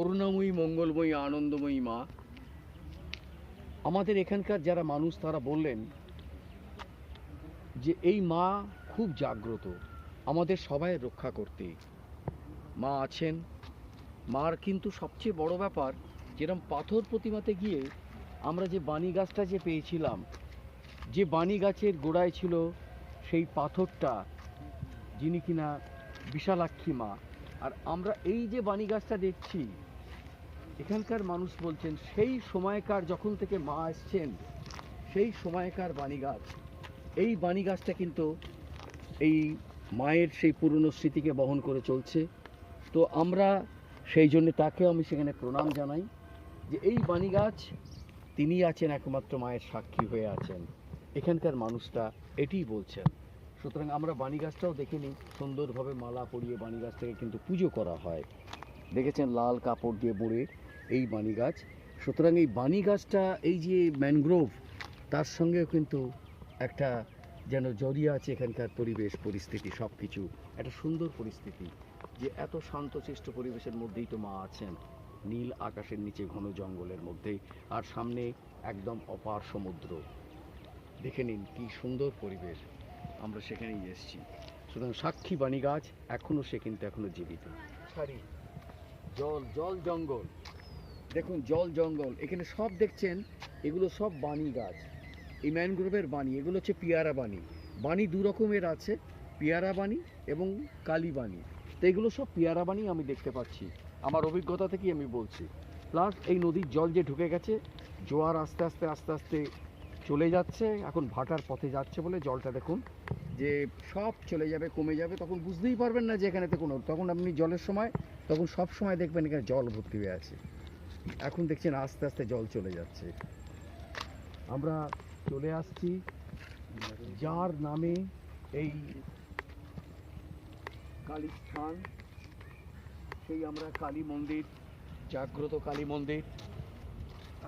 করুণাময়ী মঙ্গলময়ী, আনন্দময়ী মা। আমাদের এখানকার যারা মানুষ, তারা বললেন যে, এই মা খুব জাগ্রত, আমাদের সবাই রক্ষা করতে। মা আছেন। মার কিন্তু সবচেয়ে বড় ব্যাপার যেরকম পাথর প্রতিমাতে গিয়ে আমরা যে বাণী গাছটা যে পেয়েছিলাম, যে বাণী গাছের গোড়ায় ছিল সেই পাথরটা, যিনি কিনা বিশালাক্ষী মা। আর আমরা এই যে বাণী গাছটা দেখছি এখানকার মানুষ বলছেন, সেই সময়কার যখন থেকে মা এসছেন, সেই সময়কার বাণী গাছ এই বাণী গাছটা কিন্তু এই মায়ের সেই পুরনো স্মৃতিকে বহন করে চলছে। তো আমরা সেই জন্য তাকেও আমি সেখানে প্রণাম জানাই যে এই বাণী গাছ তিনি আছেন একমাত্র মায়ের সাক্ষী হয়ে আছেন। এখানকার মানুষটা এটিই বলছেন। সুতরাং আমরা বাণী গাছটাও দেখে নিই, সুন্দরভাবে মালা পরিয়ে বাণী গাছটাকে কিন্তু পুজো করা হয়। দেখেছেন, লাল কাপড় দিয়ে বুড়ে এই বাণী গাছ। সুতরাং এই বাণী গাছটা, এই যে ম্যানগ্রোভ তার সঙ্গেও কিন্তু একটা যেন জড়িয়ে আছে এখানকার পরিবেশ, পরিস্থিতি সব কিছু একটা সুন্দর পরিস্থিতি যে এত শান্তশিষ্ট পরিবেশের মধ্যেই তো মা আছেন। নীল আকাশের নিচে ঘন জঙ্গলের মধ্যে আর সামনে একদম অপার সমুদ্র। দেখে নিন কি সুন্দর পরিবেশ। আমরা সেখানেই এসেছি। সুতরাং সাক্ষী বাণী গাছ এখনও সে কিন্তু এখনও জীবিত। সারি জল জল, জঙ্গল। দেখুন, জল জঙ্গল, এখানে সব দেখছেন, এগুলো সব বাণী গাছ। এই ম্যানগ্রোভের বাণী, এগুলো হচ্ছে পিয়ারা বাণী। বাণী দু রকমের আছে, পিয়ারা বাণী এবং কালী বাণী। তো এগুলো সব পিয়ারা বাণী আমি দেখতে পাচ্ছি। আমার অভিজ্ঞতা থেকেই আমি বলছি। প্লাস এই নদীর জল যে ঢুকে গেছে, জোয়ার আস্তে আস্তে আস্তে আস্তে চলে যাচ্ছে, এখন ভাটার পথে যাচ্ছে বলে জলটা দেখুন, যে সব চলে যাবে, কমে যাবে, তখন বুঝতেই পারবেন না যে এখানেতে কোনো, তখন আপনি জলের সময়, তখন সব সময় দেখবেন এখানে জল ভর্তি হয়ে আছে। এখন দেখছেন আস্তে আস্তে জল চলে যাচ্ছে। আমরা চলে আসছি যার নামে এই কালী স্থান সেই আমরা কালী মন্দির, জাগ্রত কালী মন্দির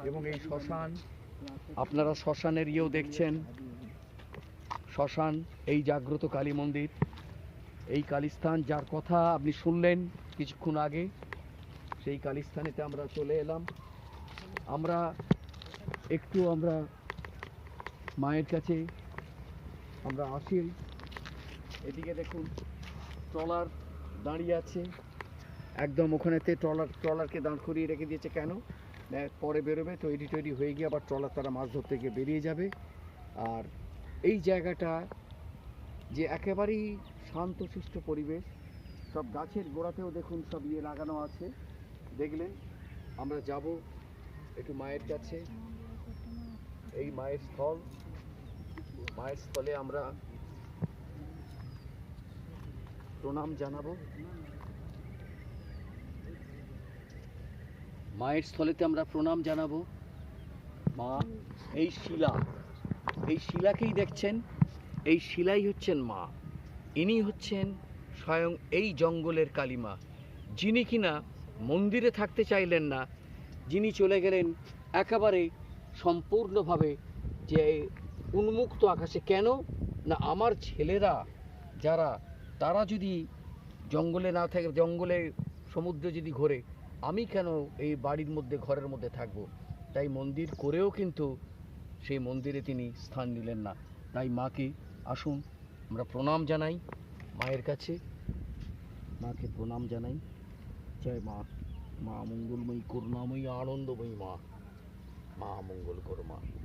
এবং এই শ্মশান। আপনারা শ্মশানের ইয়েও দেখছেন। শ্মশান, এই জাগ্রত কালী মন্দির, এই কালীস্থান, যার কথা আপনি শুনলেন কিছুক্ষণ আগে। সেই কালীস্থানেতে আমরা চলে এলাম। আমরা একটু আমরা মায়ের কাছে আমরা আসি। এদিকে দেখুন, ট্রলার দাঁড়িয়ে আছে। একদম ওখানেতে ট্রলার, ট্রলারকে দাঁড় করিয়ে রেখে দিয়েছে কেন? পরে বেরোবে তৈরি তৈরি হয়ে গিয়ে আবার ট্রলার তারা মাছ ধরতে গিয়ে বেরিয়ে যাবে। আর এই জায়গাটা যে একেবারেই শান্ত শান্তশিষ্ট পরিবেশ, সব গাছের গোড়াতেও দেখুন সব ইয়ে লাগানো আছে। দেখলেন, আমরা যাব একটু মায়ের কাছে। এই মায়ের স্থল, মায়ের স্থলে আমরা প্রণাম জানাব। মায়ের স্থলেতে আমরা প্রণাম জানাব। মা, এই শিলা, এই শিলাকেই দেখছেন, এই শিলাই হচ্ছেন মা। ইনি হচ্ছেন স্বয়ং এই জঙ্গলের কালিমা, যিনি কিনা মন্দিরে থাকতে চাইলেন না। যিনি চলে গেলেন, একেবারে সম্পূর্ণভাবে যে উন্মুক্ত আকাশে। কেন? না, আমার ছেলেরা যারা, তারা যদি জঙ্গলে না থাকে, জঙ্গলে সমুদ্রে যদি ঘোরে, আমি কেন এই বাড়ির মধ্যে, ঘরের মধ্যে থাকব? তাই মন্দির করেও কিন্তু সেই মন্দিরে তিনি স্থান নিলেন না। তাই মাকে আসুন, আমরা প্রণাম জানাই, মায়ের কাছে। মাকে প্রণাম জানাই। জয় মা মা মঙ্গলময়ী করুণাময়ী আনন্দময়ী মা মা মঙ্গল করো মা মা